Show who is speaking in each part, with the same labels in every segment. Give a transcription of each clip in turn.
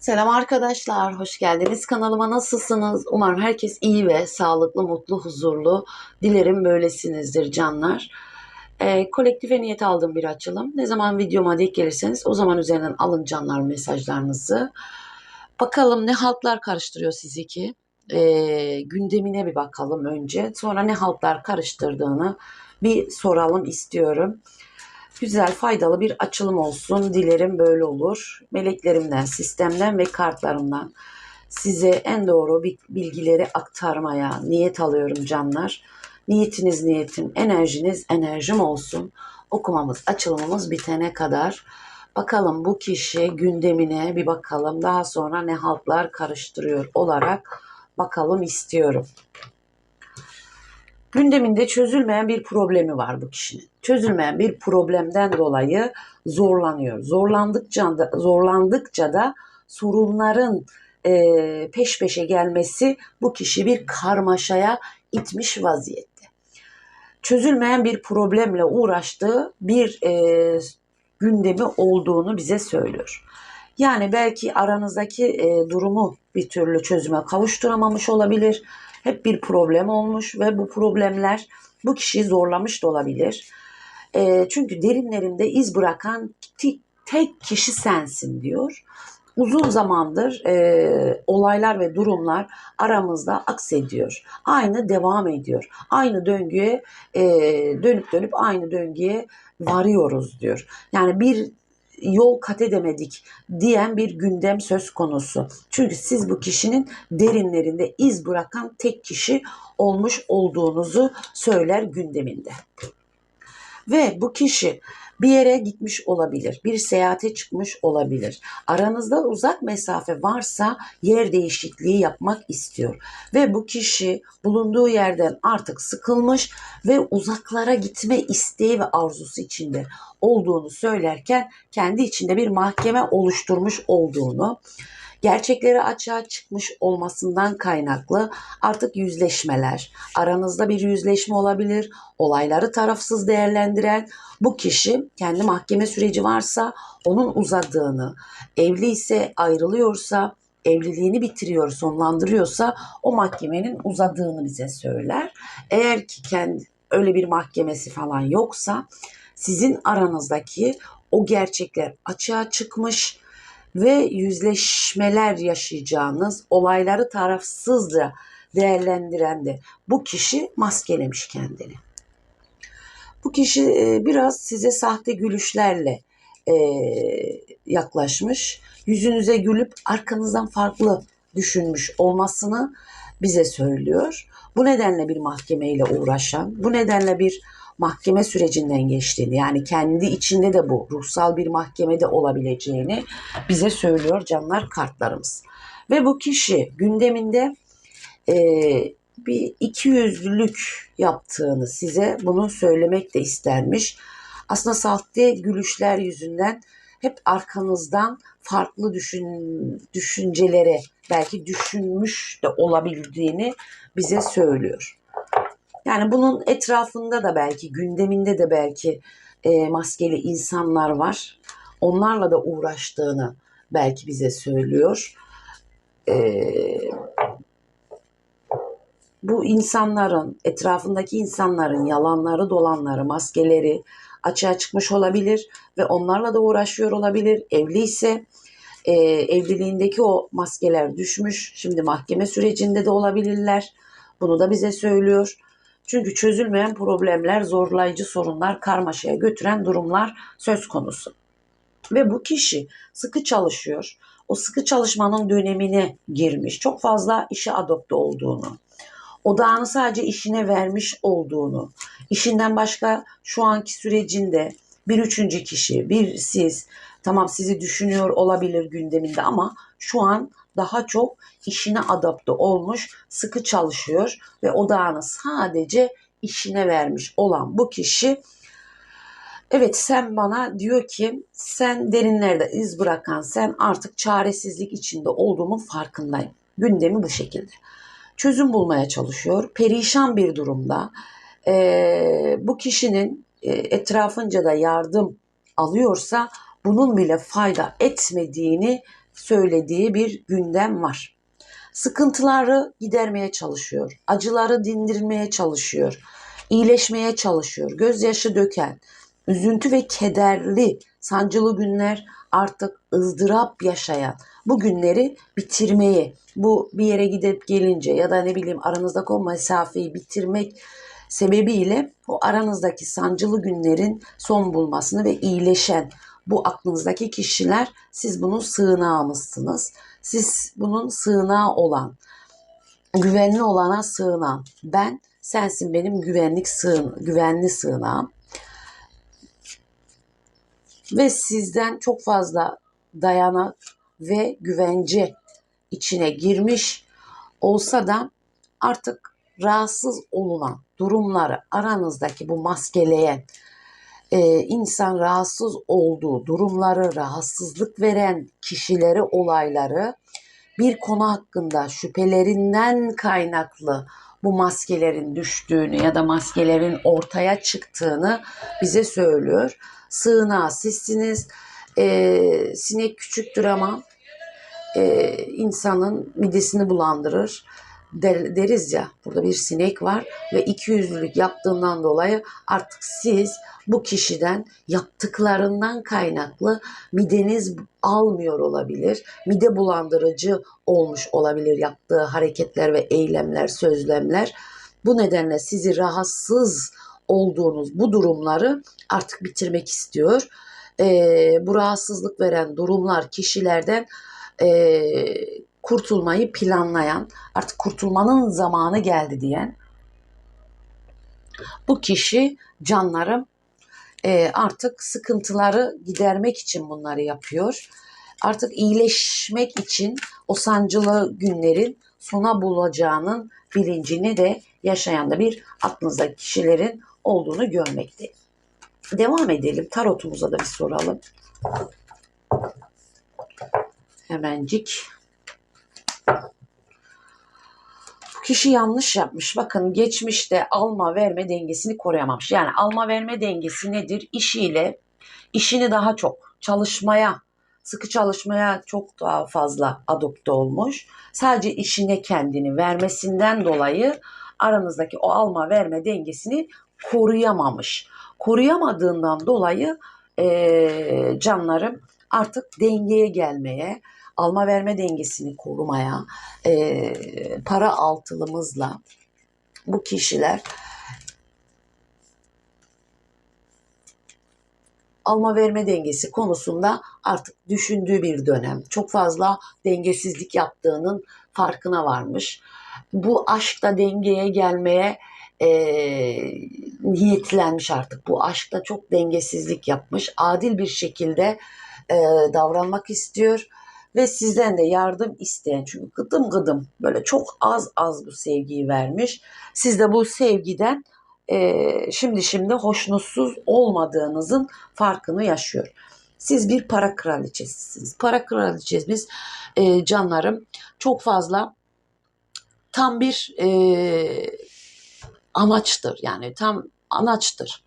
Speaker 1: Selam arkadaşlar, hoş geldiniz kanalıma. Nasılsınız? Umarım herkes iyi ve sağlıklı, mutlu, huzurlu. Dilerim böylesinizdir canlar. Ee, kolektife niyet aldığım bir açılım. Ne zaman videoma denk gelirseniz o zaman üzerinden alın canlar mesajlarınızı. Bakalım ne haltlar karıştırıyor sizi ki? Ee, gündemine bir bakalım önce. Sonra ne haltlar karıştırdığını bir soralım istiyorum. Güzel, faydalı bir açılım olsun. Dilerim böyle olur. Meleklerimden, sistemden ve kartlarımdan size en doğru bi- bilgileri aktarmaya niyet alıyorum canlar. Niyetiniz niyetim, enerjiniz enerjim olsun. Okumamız, açılımımız bitene kadar. Bakalım bu kişi gündemine bir bakalım. Daha sonra ne haltlar karıştırıyor olarak bakalım istiyorum. Gündeminde çözülmeyen bir problemi var bu kişinin. Çözülmeyen bir problemden dolayı zorlanıyor. Zorlandıkça da, zorlandıkça da sorunların e, peş peşe gelmesi bu kişi bir karmaşaya itmiş vaziyette. Çözülmeyen bir problemle uğraştığı bir e, gündemi olduğunu bize söylüyor. Yani belki aranızdaki e, durumu bir türlü çözüme kavuşturamamış olabilir. Hep bir problem olmuş ve bu problemler bu kişiyi zorlamış da olabilir. E, çünkü derinlerinde iz bırakan tek kişi sensin diyor. Uzun zamandır e, olaylar ve durumlar aramızda aksediyor. Aynı devam ediyor. Aynı döngüye e, dönüp dönüp aynı döngüye varıyoruz diyor. Yani bir yol kat edemedik diyen bir gündem söz konusu. Çünkü siz bu kişinin derinlerinde iz bırakan tek kişi olmuş olduğunuzu söyler gündeminde. Ve bu kişi bir yere gitmiş olabilir, bir seyahate çıkmış olabilir. Aranızda uzak mesafe varsa yer değişikliği yapmak istiyor. Ve bu kişi bulunduğu yerden artık sıkılmış ve uzaklara gitme isteği ve arzusu içinde olduğunu söylerken kendi içinde bir mahkeme oluşturmuş olduğunu, gerçekleri açığa çıkmış olmasından kaynaklı artık yüzleşmeler, aranızda bir yüzleşme olabilir, olayları tarafsız değerlendiren bu kişi kendi mahkeme süreci varsa onun uzadığını, evli ise ayrılıyorsa, evliliğini bitiriyor, sonlandırıyorsa o mahkemenin uzadığını bize söyler. Eğer ki kendi öyle bir mahkemesi falan yoksa sizin aranızdaki o gerçekler açığa çıkmış ve yüzleşmeler yaşayacağınız olayları tarafsızca değerlendiren de bu kişi maskelemiş kendini. Bu kişi e, biraz size sahte gülüşlerle e, yaklaşmış. Yüzünüze gülüp arkanızdan farklı düşünmüş olmasını bize söylüyor. Bu nedenle bir mahkemeyle uğraşan, bu nedenle bir mahkeme sürecinden geçtiğini yani kendi içinde de bu ruhsal bir mahkemede olabileceğini bize söylüyor canlar kartlarımız. Ve bu kişi gündeminde e, bir ikiyüzlülük yaptığını size bunu söylemek de istermiş. Aslında sahte gülüşler yüzünden hep arkanızdan farklı düşün, düşüncelere belki düşünmüş de olabildiğini bize söylüyor. Yani bunun etrafında da belki gündeminde de belki e, maskeli insanlar var. Onlarla da uğraştığını belki bize söylüyor. E, bu insanların, etrafındaki insanların yalanları, dolanları, maskeleri açığa çıkmış olabilir ve onlarla da uğraşıyor olabilir. Evli ise e, evliliğindeki o maskeler düşmüş. Şimdi mahkeme sürecinde de olabilirler. Bunu da bize söylüyor. Çünkü çözülmeyen problemler, zorlayıcı sorunlar, karmaşaya götüren durumlar söz konusu. Ve bu kişi sıkı çalışıyor. O sıkı çalışmanın dönemine girmiş. Çok fazla işe adapte olduğunu, odağını sadece işine vermiş olduğunu, işinden başka şu anki sürecinde bir üçüncü kişi, bir siz, tamam sizi düşünüyor olabilir gündeminde ama şu an daha çok işine adapte olmuş, sıkı çalışıyor ve odağını sadece işine vermiş olan bu kişi Evet sen bana diyor ki sen derinlerde iz bırakan sen artık çaresizlik içinde olduğumun farkındayım. Gündemi bu şekilde. Çözüm bulmaya çalışıyor. Perişan bir durumda. Ee, bu kişinin e, etrafınca da yardım alıyorsa bunun bile fayda etmediğini söylediği bir gündem var. Sıkıntıları gidermeye çalışıyor. Acıları dindirmeye çalışıyor. iyileşmeye çalışıyor. Gözyaşı döken, üzüntü ve kederli, sancılı günler artık ızdırap yaşayan bu günleri bitirmeyi, bu bir yere gidip gelince ya da ne bileyim aranızdaki o mesafeyi bitirmek sebebiyle o aranızdaki sancılı günlerin son bulmasını ve iyileşen bu aklınızdaki kişiler siz bunun sığınağımızsınız. Siz bunun sığınağı olan, güvenli olana sığınan, ben sensin benim güvenlik sığın, güvenli sığınağım. Ve sizden çok fazla dayanak ve güvence içine girmiş olsa da artık rahatsız olunan durumları aranızdaki bu maskeleyen e, insan rahatsız olduğu durumları, rahatsızlık veren kişileri, olayları bir konu hakkında şüphelerinden kaynaklı bu maskelerin düştüğünü ya da maskelerin ortaya çıktığını bize söylüyor. Sığınağı sizsiniz. E, sinek küçüktür ama e, insanın midesini bulandırır der- deriz ya burada bir sinek var ve iki yüzlülük yaptığından dolayı artık siz bu kişiden yaptıklarından kaynaklı mideniz almıyor olabilir. Mide bulandırıcı olmuş olabilir yaptığı hareketler ve eylemler, sözlemler. Bu nedenle sizi rahatsız olduğunuz bu durumları artık bitirmek istiyor. Ee, bu rahatsızlık veren durumlar kişilerden e, kurtulmayı planlayan, artık kurtulmanın zamanı geldi diyen bu kişi canlarım e, artık sıkıntıları gidermek için bunları yapıyor. Artık iyileşmek için o sancılı günlerin sona bulacağının bilincini de yaşayan da bir aklınızdaki kişilerin olduğunu görmekteyim. Devam edelim. Tarotumuza da bir soralım. Hemencik. Bu kişi yanlış yapmış. Bakın geçmişte alma verme dengesini koruyamamış. Yani alma verme dengesi nedir? İşiyle işini daha çok çalışmaya, sıkı çalışmaya çok daha fazla adopte olmuş. Sadece işine kendini vermesinden dolayı aranızdaki o alma verme dengesini koruyamamış. Koruyamadığından dolayı eee, canlarım artık dengeye gelmeye, alma verme dengesini korumaya, eee, para altılımızla bu kişiler alma verme dengesi konusunda artık düşündüğü bir dönem. Çok fazla dengesizlik yaptığının farkına varmış. Bu aşkta dengeye gelmeye eee, niyetlenmiş artık. Bu aşkta çok dengesizlik yapmış. Adil bir şekilde eee, davranmak istiyor ve sizden de yardım isteyen çünkü gıdım gıdım böyle çok az az bu sevgiyi vermiş. Siz de bu sevgiden eee, şimdi şimdi hoşnutsuz olmadığınızın farkını yaşıyor. Siz bir para kraliçesisiniz. Para kraliçemiz eee, canlarım çok fazla tam bir eee, amaçtır. Yani tam anaçtır.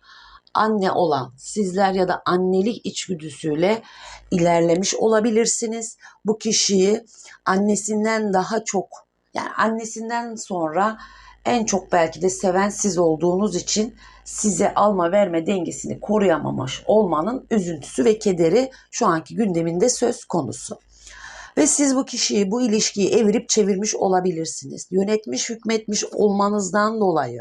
Speaker 1: Anne olan sizler ya da annelik içgüdüsüyle ilerlemiş olabilirsiniz. Bu kişiyi annesinden daha çok yani annesinden sonra en çok belki de seven siz olduğunuz için size alma verme dengesini koruyamamış olmanın üzüntüsü ve kederi şu anki gündeminde söz konusu. Ve siz bu kişiyi, bu ilişkiyi evirip çevirmiş olabilirsiniz. Yönetmiş, hükmetmiş olmanızdan dolayı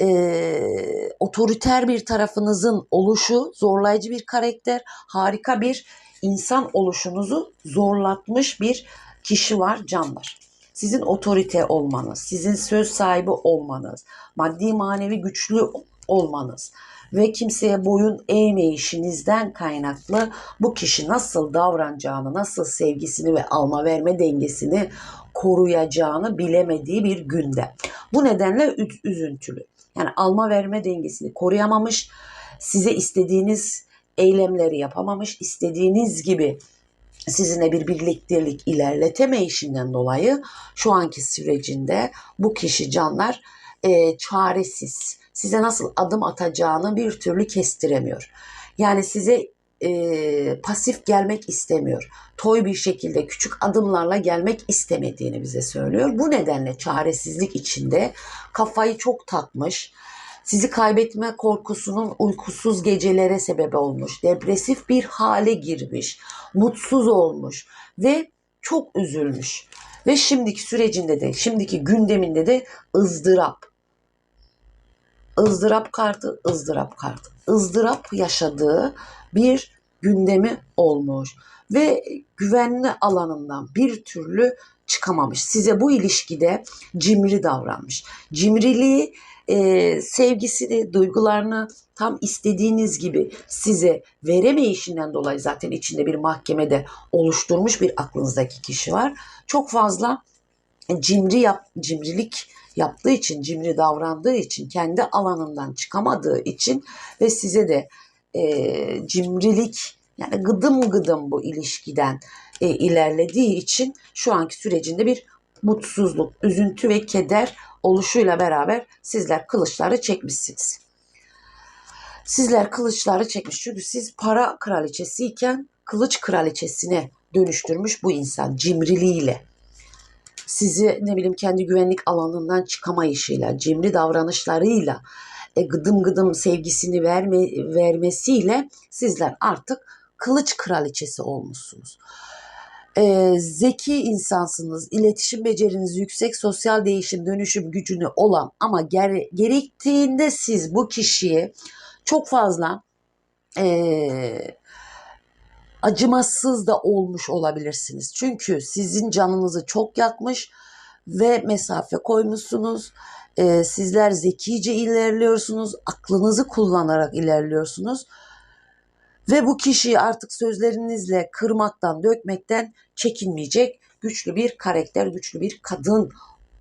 Speaker 1: e, otoriter bir tarafınızın oluşu, zorlayıcı bir karakter, harika bir insan oluşunuzu zorlatmış bir kişi var, canlar. Sizin otorite olmanız, sizin söz sahibi olmanız, maddi manevi güçlü olmanız ve kimseye boyun eğmeyişinizden kaynaklı bu kişi nasıl davranacağını, nasıl sevgisini ve alma verme dengesini koruyacağını bilemediği bir günde. Bu nedenle üzüntülü. Yani alma verme dengesini koruyamamış, size istediğiniz eylemleri yapamamış, istediğiniz gibi sizinle bir birliktelik ilerletemeyişinden dolayı şu anki sürecinde bu kişi canlar e, çaresiz. Size nasıl adım atacağını bir türlü kestiremiyor. Yani size e, pasif gelmek istemiyor. Toy bir şekilde küçük adımlarla gelmek istemediğini bize söylüyor. Bu nedenle çaresizlik içinde kafayı çok takmış. Sizi kaybetme korkusunun uykusuz gecelere sebep olmuş. Depresif bir hale girmiş. Mutsuz olmuş ve çok üzülmüş. Ve şimdiki sürecinde de, şimdiki gündeminde de ızdırap. ızdırap kartı, ızdırap kartı. ızdırap yaşadığı bir gündemi olmuş ve güvenli alanından bir türlü çıkamamış. Size bu ilişkide cimri davranmış. Cimriliği e, sevgisini, duygularını tam istediğiniz gibi size veremeyişinden dolayı zaten içinde bir mahkemede oluşturmuş bir aklınızdaki kişi var. Çok fazla cimri yap, cimrilik yaptığı için, cimri davrandığı için, kendi alanından çıkamadığı için ve size de e, cimrilik yani gıdım gıdım bu ilişkiden e, ilerlediği için şu anki sürecinde bir mutsuzluk, üzüntü ve keder oluşuyla beraber sizler kılıçları çekmişsiniz. Sizler kılıçları çekmiş çünkü siz para kraliçesiyken kılıç kraliçesine dönüştürmüş bu insan cimriliğiyle. Sizi ne bileyim kendi güvenlik alanından çıkamayışıyla, cimri davranışlarıyla, e, gıdım gıdım sevgisini verme, vermesiyle sizler artık kılıç kraliçesi olmuşsunuz e, zeki insansınız, iletişim beceriniz yüksek, sosyal değişim, dönüşüm gücünü olan ama ger- gerektiğinde siz bu kişiye çok fazla e, acımasız da olmuş olabilirsiniz. Çünkü sizin canınızı çok yakmış ve mesafe koymuşsunuz. E, sizler zekice ilerliyorsunuz, aklınızı kullanarak ilerliyorsunuz ve bu kişiyi artık sözlerinizle kırmaktan, dökmekten çekinmeyecek güçlü bir karakter, güçlü bir kadın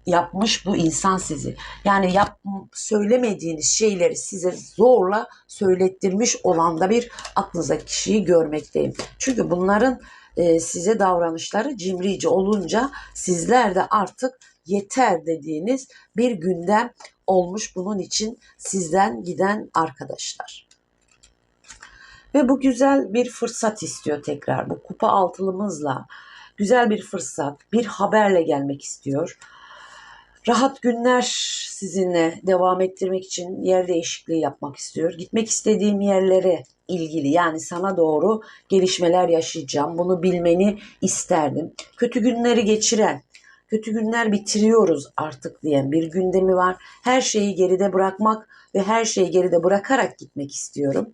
Speaker 1: yapmış bu insan sizi. Yani yap, söylemediğiniz şeyleri size zorla söylettirmiş olan da bir aklınızdaki kişiyi görmekteyim. Çünkü bunların e, size davranışları cimrici olunca sizler de artık yeter dediğiniz bir gündem olmuş bunun için sizden giden arkadaşlar. Ve bu güzel bir fırsat istiyor tekrar. Bu kupa altılımızla güzel bir fırsat, bir haberle gelmek istiyor. Rahat günler sizinle devam ettirmek için yer değişikliği yapmak istiyor. Gitmek istediğim yerlere ilgili yani sana doğru gelişmeler yaşayacağım. Bunu bilmeni isterdim. Kötü günleri geçiren, kötü günler bitiriyoruz artık diyen bir gündemi var. Her şeyi geride bırakmak ve her şeyi geride bırakarak gitmek istiyorum.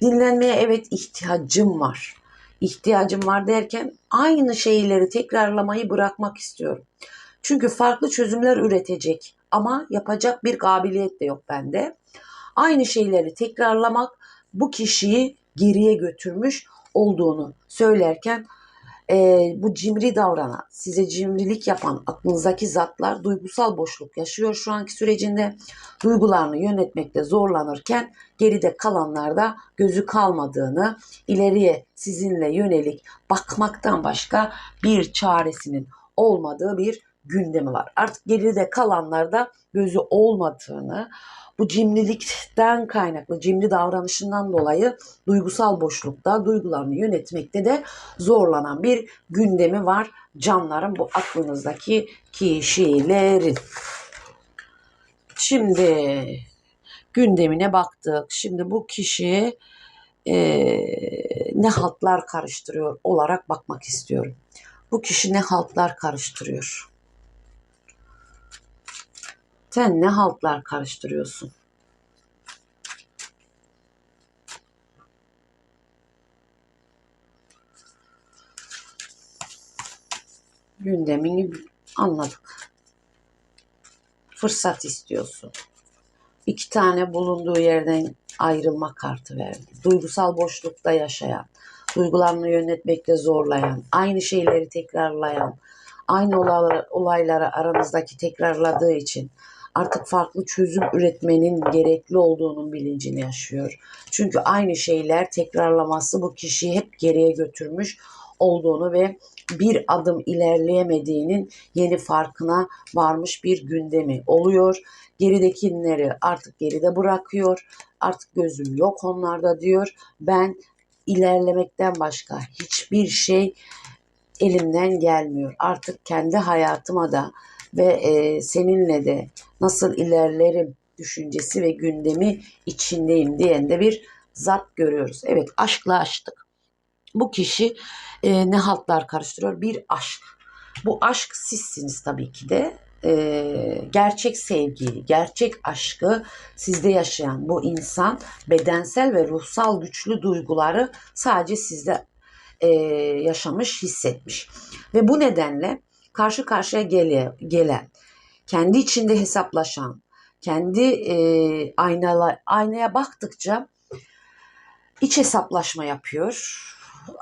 Speaker 1: Dinlenmeye evet ihtiyacım var. İhtiyacım var derken aynı şeyleri tekrarlamayı bırakmak istiyorum. Çünkü farklı çözümler üretecek ama yapacak bir kabiliyet de yok bende. Aynı şeyleri tekrarlamak bu kişiyi geriye götürmüş olduğunu söylerken e, bu cimri davranan, size cimrilik yapan aklınızdaki zatlar duygusal boşluk yaşıyor şu anki sürecinde. Duygularını yönetmekte zorlanırken geride kalanlarda gözü kalmadığını, ileriye sizinle yönelik bakmaktan başka bir çaresinin olmadığı bir gündemi var. Artık geride kalanlarda gözü olmadığını, bu cimrilikten kaynaklı, cimri davranışından dolayı duygusal boşlukta, duygularını yönetmekte de zorlanan bir gündemi var canlarım bu aklınızdaki kişilerin. Şimdi gündemine baktık. Şimdi bu kişi e, ne haltlar karıştırıyor olarak bakmak istiyorum. Bu kişi ne haltlar karıştırıyor? Sen ne haltlar karıştırıyorsun? Gündemini anladık. Fırsat istiyorsun. İki tane bulunduğu yerden ayrılma kartı verdi. Duygusal boşlukta yaşayan, duygularını yönetmekte zorlayan, aynı şeyleri tekrarlayan, aynı olaylara, olaylara aranızdaki tekrarladığı için artık farklı çözüm üretmenin gerekli olduğunun bilincini yaşıyor. Çünkü aynı şeyler tekrarlaması bu kişiyi hep geriye götürmüş olduğunu ve bir adım ilerleyemediğinin yeni farkına varmış bir gündemi oluyor. Geridekileri artık geride bırakıyor. Artık gözüm yok onlarda diyor. Ben ilerlemekten başka hiçbir şey elimden gelmiyor. Artık kendi hayatıma da ve e, seninle de nasıl ilerlerim düşüncesi ve gündemi içindeyim diyen de bir zat görüyoruz. Evet aşkla açtık. Bu kişi e, ne haltlar karıştırıyor? Bir aşk. Bu aşk sizsiniz tabii ki de. E, gerçek sevgiyi, gerçek aşkı sizde yaşayan bu insan bedensel ve ruhsal güçlü duyguları sadece sizde e, yaşamış, hissetmiş. Ve bu nedenle karşı karşıya gele, gelen, kendi içinde hesaplaşan, kendi e, aynala, aynaya baktıkça iç hesaplaşma yapıyor.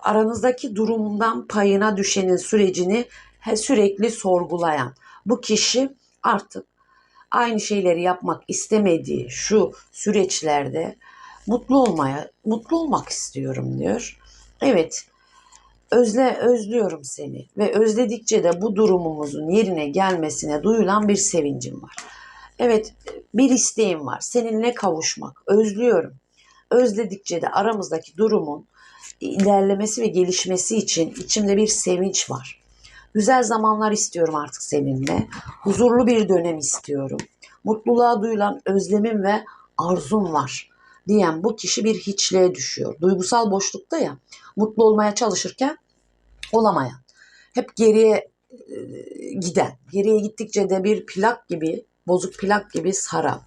Speaker 1: Aranızdaki durumundan payına düşenin sürecini he- sürekli sorgulayan bu kişi artık aynı şeyleri yapmak istemediği şu süreçlerde mutlu olmaya, mutlu olmak istiyorum diyor. Evet, özle özlüyorum seni ve özledikçe de bu durumumuzun yerine gelmesine duyulan bir sevincim var. Evet, bir isteğim var. Seninle kavuşmak. Özlüyorum. Özledikçe de aramızdaki durumun ilerlemesi ve gelişmesi için içimde bir sevinç var. Güzel zamanlar istiyorum artık seninle. Huzurlu bir dönem istiyorum. Mutluluğa duyulan özlemim ve arzum var diyen bu kişi bir hiçliğe düşüyor. Duygusal boşlukta ya mutlu olmaya çalışırken olamayan. Hep geriye e, giden. Geriye gittikçe de bir plak gibi, bozuk plak gibi saran,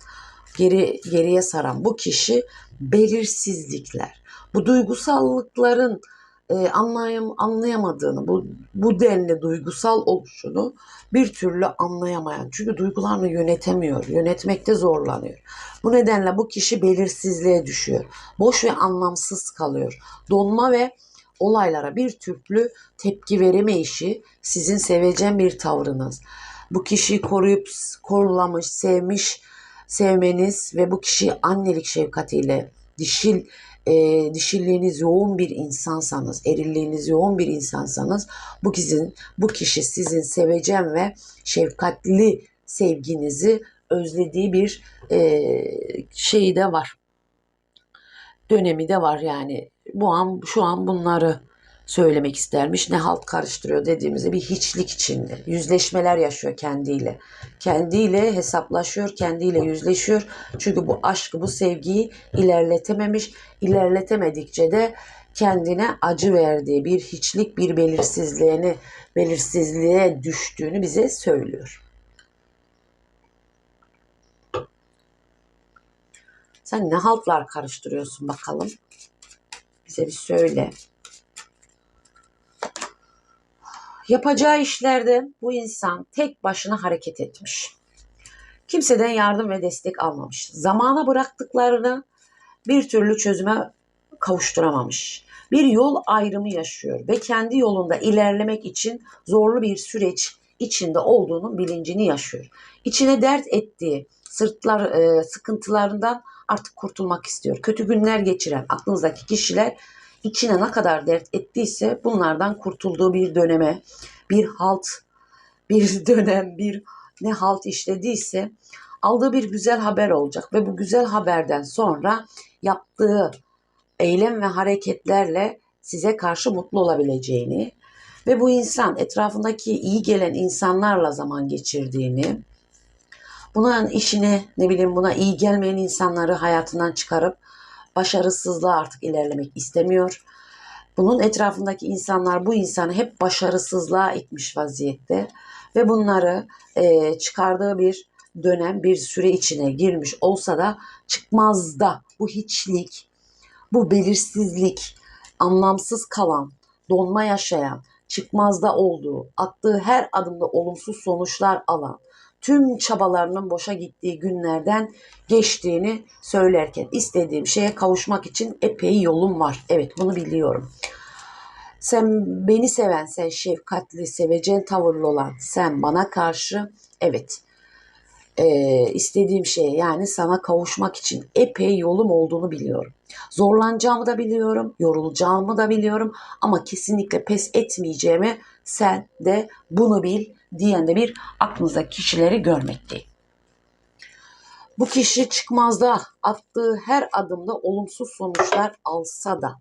Speaker 1: geri geriye saran bu kişi belirsizlikler. Bu duygusallıkların e, anlayam, anlayamadığını, bu, bu denli duygusal oluşunu bir türlü anlayamayan. Çünkü duygularını yönetemiyor, yönetmekte zorlanıyor. Bu nedenle bu kişi belirsizliğe düşüyor. Boş ve anlamsız kalıyor. Donma ve olaylara bir türlü tepki veremeyişi sizin sevecen bir tavrınız. Bu kişiyi koruyup korulamış, sevmiş, sevmeniz ve bu kişiyi annelik şefkatiyle dişil e, dişilliğiniz yoğun bir insansanız, erilliğiniz yoğun bir insansanız bu kişinin bu kişi sizin sevecen ve şefkatli sevginizi özlediği bir e, şeyi de var. Dönemi de var yani. Bu an şu an bunları söylemek istermiş. Ne halt karıştırıyor dediğimizde bir hiçlik içinde. Yüzleşmeler yaşıyor kendiyle. Kendiyle hesaplaşıyor, kendiyle yüzleşiyor. Çünkü bu aşkı, bu sevgiyi ilerletememiş. İlerletemedikçe de kendine acı verdiği bir hiçlik, bir belirsizliğini, belirsizliğe düştüğünü bize söylüyor. Sen ne haltlar karıştırıyorsun bakalım? Bize bir söyle. Yapacağı işlerde bu insan tek başına hareket etmiş. Kimseden yardım ve destek almamış. Zamana bıraktıklarını bir türlü çözüme kavuşturamamış. Bir yol ayrımı yaşıyor ve kendi yolunda ilerlemek için zorlu bir süreç içinde olduğunun bilincini yaşıyor. İçine dert ettiği sırtlar e, sıkıntılarından artık kurtulmak istiyor. Kötü günler geçiren aklınızdaki kişiler içine ne kadar dert ettiyse bunlardan kurtulduğu bir döneme, bir halt, bir dönem, bir ne halt işlediyse aldığı bir güzel haber olacak. Ve bu güzel haberden sonra yaptığı eylem ve hareketlerle size karşı mutlu olabileceğini ve bu insan etrafındaki iyi gelen insanlarla zaman geçirdiğini, buna işini ne bileyim buna iyi gelmeyen insanları hayatından çıkarıp başarısızlığa artık ilerlemek istemiyor. Bunun etrafındaki insanlar bu insanı hep başarısızlığa itmiş vaziyette ve bunları e, çıkardığı bir dönem, bir süre içine girmiş olsa da çıkmazda bu hiçlik, bu belirsizlik, anlamsız kalan, donma yaşayan, çıkmazda olduğu, attığı her adımda olumsuz sonuçlar alan, tüm çabalarının boşa gittiği günlerden geçtiğini söylerken istediğim şeye kavuşmak için epey yolum var. Evet bunu biliyorum. Sen beni seven, sen şefkatli, sevecen tavırlı olan, sen bana karşı evet e, istediğim şeye yani sana kavuşmak için epey yolum olduğunu biliyorum. Zorlanacağımı da biliyorum, yorulacağımı da biliyorum ama kesinlikle pes etmeyeceğimi sen de bunu bil diyen de bir aklınızdaki kişileri görmekteyim. Bu kişi çıkmazda attığı her adımda olumsuz sonuçlar alsa da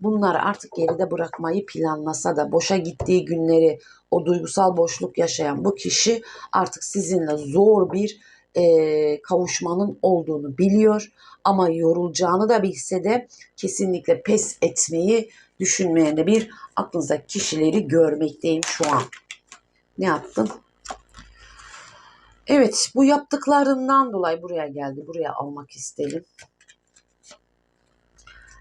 Speaker 1: bunları artık geride bırakmayı planlasa da boşa gittiği günleri o duygusal boşluk yaşayan bu kişi artık sizinle zor bir e, kavuşmanın olduğunu biliyor ama yorulacağını da bilse de kesinlikle pes etmeyi düşünmeyen bir aklınızdaki kişileri görmekteyim şu an. Ne yaptın? Evet bu yaptıklarından dolayı buraya geldi. Buraya almak istedim.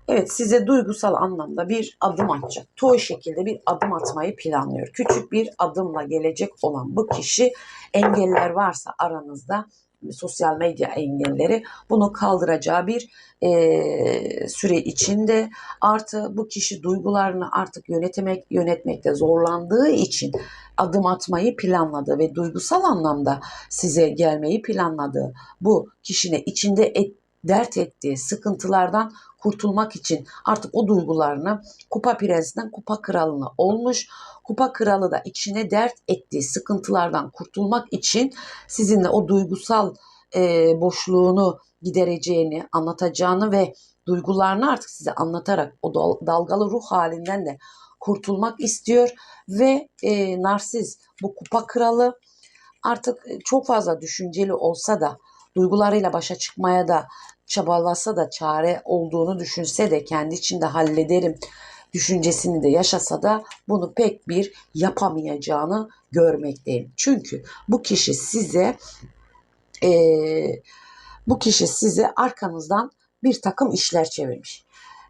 Speaker 1: Evet size duygusal anlamda bir adım atacak. Toy şekilde bir adım atmayı planlıyor. Küçük bir adımla gelecek olan bu kişi engeller varsa aranızda sosyal medya engelleri bunu kaldıracağı bir e, süre içinde artı bu kişi duygularını artık yönetmek yönetmekte zorlandığı için adım atmayı planladı ve duygusal anlamda size gelmeyi planladığı bu kişinin içinde et, dert ettiği sıkıntılardan kurtulmak için artık o duygularını kupa prensinden kupa kralına olmuş. Kupa kralı da içine dert ettiği sıkıntılardan kurtulmak için sizinle o duygusal e, boşluğunu gidereceğini, anlatacağını ve duygularını artık size anlatarak o dal- dalgalı ruh halinden de kurtulmak istiyor ve e, narsiz bu kupa kralı artık çok fazla düşünceli olsa da duygularıyla başa çıkmaya da çabalasa da çare olduğunu düşünse de kendi içinde hallederim düşüncesini de yaşasa da bunu pek bir yapamayacağını görmekteyim. Çünkü bu kişi size eee, bu kişi size arkanızdan bir takım işler çevirmiş.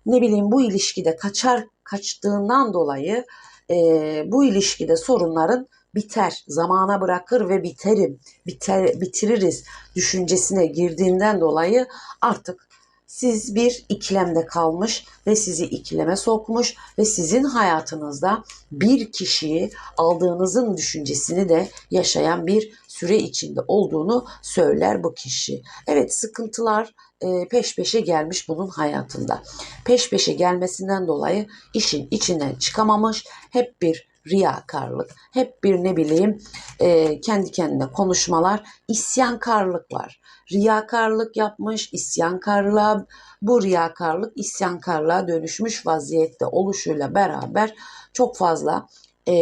Speaker 1: Ne bileyim bu ilişkide kaçar kaçtığından dolayı eee, bu ilişkide sorunların biter, zamana bırakır ve biterim, biter, bitiririz düşüncesine girdiğinden dolayı artık siz bir ikilemde kalmış ve sizi ikileme sokmuş ve sizin hayatınızda bir kişiyi aldığınızın düşüncesini de yaşayan bir süre içinde olduğunu söyler bu kişi. Evet sıkıntılar e, peş peşe gelmiş bunun hayatında. Peş peşe gelmesinden dolayı işin içinden çıkamamış. Hep bir riyakarlık, hep bir ne bileyim e, kendi kendine konuşmalar, isyankarlık var. Riyakarlık yapmış, isyankarlığa, bu riyakarlık isyankarlığa dönüşmüş vaziyette oluşuyla beraber çok fazla e,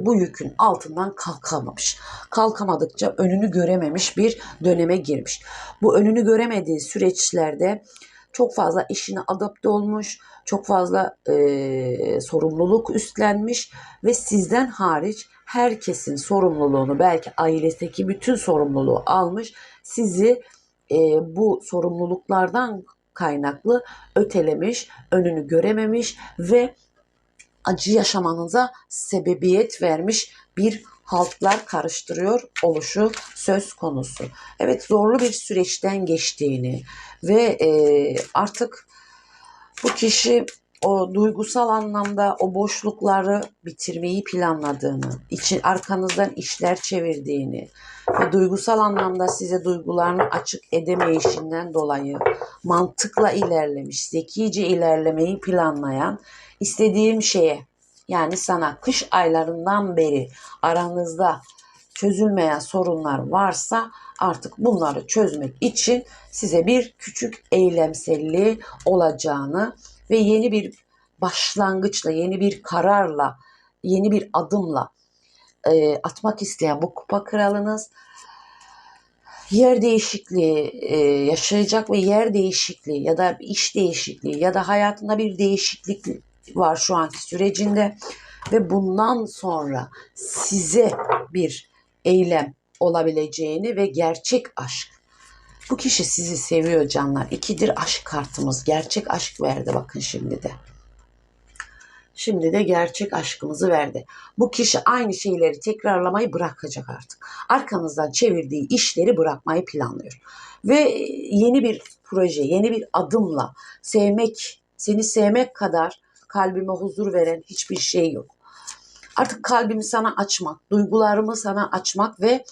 Speaker 1: bu yükün altından kalkamamış. Kalkamadıkça önünü görememiş bir döneme girmiş. Bu önünü göremediği süreçlerde çok fazla işine adapte olmuş, çok fazla e, sorumluluk üstlenmiş ve sizden hariç herkesin sorumluluğunu belki ailedeki bütün sorumluluğu almış sizi e, bu sorumluluklardan kaynaklı ötelemiş, önünü görememiş ve acı yaşamanıza sebebiyet vermiş bir haltlar karıştırıyor oluşu söz konusu. Evet zorlu bir süreçten geçtiğini ve e, artık bu kişi o duygusal anlamda o boşlukları bitirmeyi planladığını, için arkanızdan işler çevirdiğini ve duygusal anlamda size duygularını açık edemeyişinden dolayı mantıkla ilerlemiş, zekice ilerlemeyi planlayan istediğim şeye yani sana kış aylarından beri aranızda çözülmeyen sorunlar varsa artık bunları çözmek için size bir küçük eylemselliği olacağını ve yeni bir başlangıçla, yeni bir kararla, yeni bir adımla e, atmak isteyen bu kupa kralınız yer değişikliği e, yaşayacak ve yer değişikliği ya da iş değişikliği ya da hayatında bir değişiklik var şu anki sürecinde ve bundan sonra size bir eylem olabileceğini ve gerçek aşk. Bu kişi sizi seviyor canlar. İkidir aşk kartımız. Gerçek aşk verdi bakın şimdi de. Şimdi de gerçek aşkımızı verdi. Bu kişi aynı şeyleri tekrarlamayı bırakacak artık. Arkanızdan çevirdiği işleri bırakmayı planlıyor. Ve yeni bir proje, yeni bir adımla sevmek, seni sevmek kadar kalbime huzur veren hiçbir şey yok. Artık kalbimi sana açmak, duygularımı sana açmak ve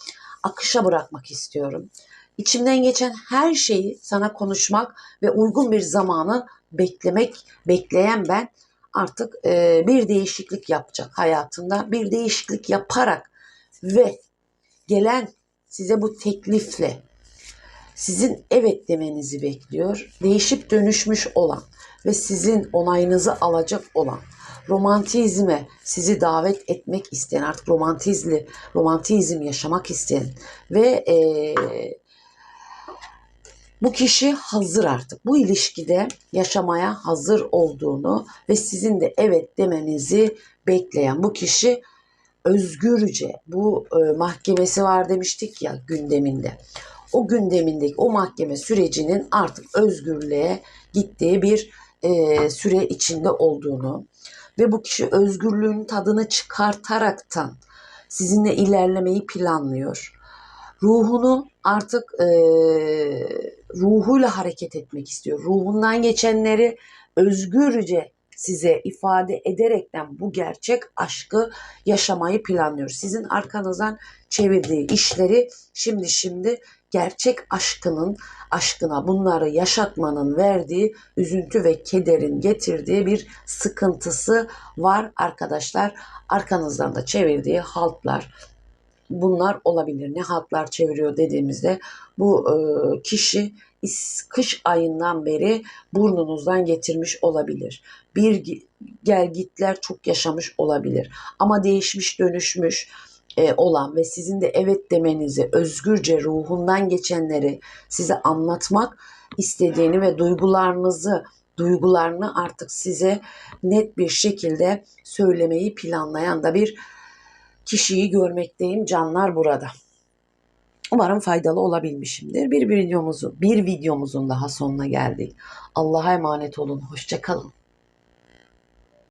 Speaker 1: akışa bırakmak istiyorum. İçimden geçen her şeyi sana konuşmak ve uygun bir zamanı beklemek, bekleyen ben artık e, bir değişiklik yapacak hayatında. Bir değişiklik yaparak ve gelen size bu teklifle sizin evet demenizi bekliyor. Değişip dönüşmüş olan ve sizin onayınızı alacak olan romantizme sizi davet etmek isteyen artık romantizli romantizm yaşamak isteyen ve eee, bu kişi hazır artık. Bu ilişkide yaşamaya hazır olduğunu ve sizin de evet demenizi bekleyen bu kişi özgürce bu e, mahkemesi var demiştik ya gündeminde. O gündemindeki o mahkeme sürecinin artık özgürlüğe gittiği bir e, süre içinde olduğunu ve bu kişi özgürlüğün tadını çıkartaraktan sizinle ilerlemeyi planlıyor ruhunu artık e, ruhuyla hareket etmek istiyor. Ruhundan geçenleri özgürce size ifade ederekten bu gerçek aşkı yaşamayı planlıyor. Sizin arkanızdan çevirdiği işleri şimdi şimdi gerçek aşkının aşkına bunları yaşatmanın verdiği üzüntü ve kederin getirdiği bir sıkıntısı var arkadaşlar. Arkanızdan da çevirdiği haltlar, bunlar olabilir. Ne haltlar çeviriyor dediğimizde bu e, kişi kış ayından beri burnunuzdan getirmiş olabilir. Bir gel gitler çok yaşamış olabilir. Ama değişmiş dönüşmüş e, olan ve sizin de evet demenizi özgürce ruhundan geçenleri size anlatmak istediğini ve duygularınızı duygularını artık size net bir şekilde söylemeyi planlayan da bir kişiyi görmekteyim canlar burada. Umarım faydalı olabilmişimdir. Bir videomuzu, bir videomuzun daha sonuna geldik. Allah'a emanet olun. Hoşça kalın.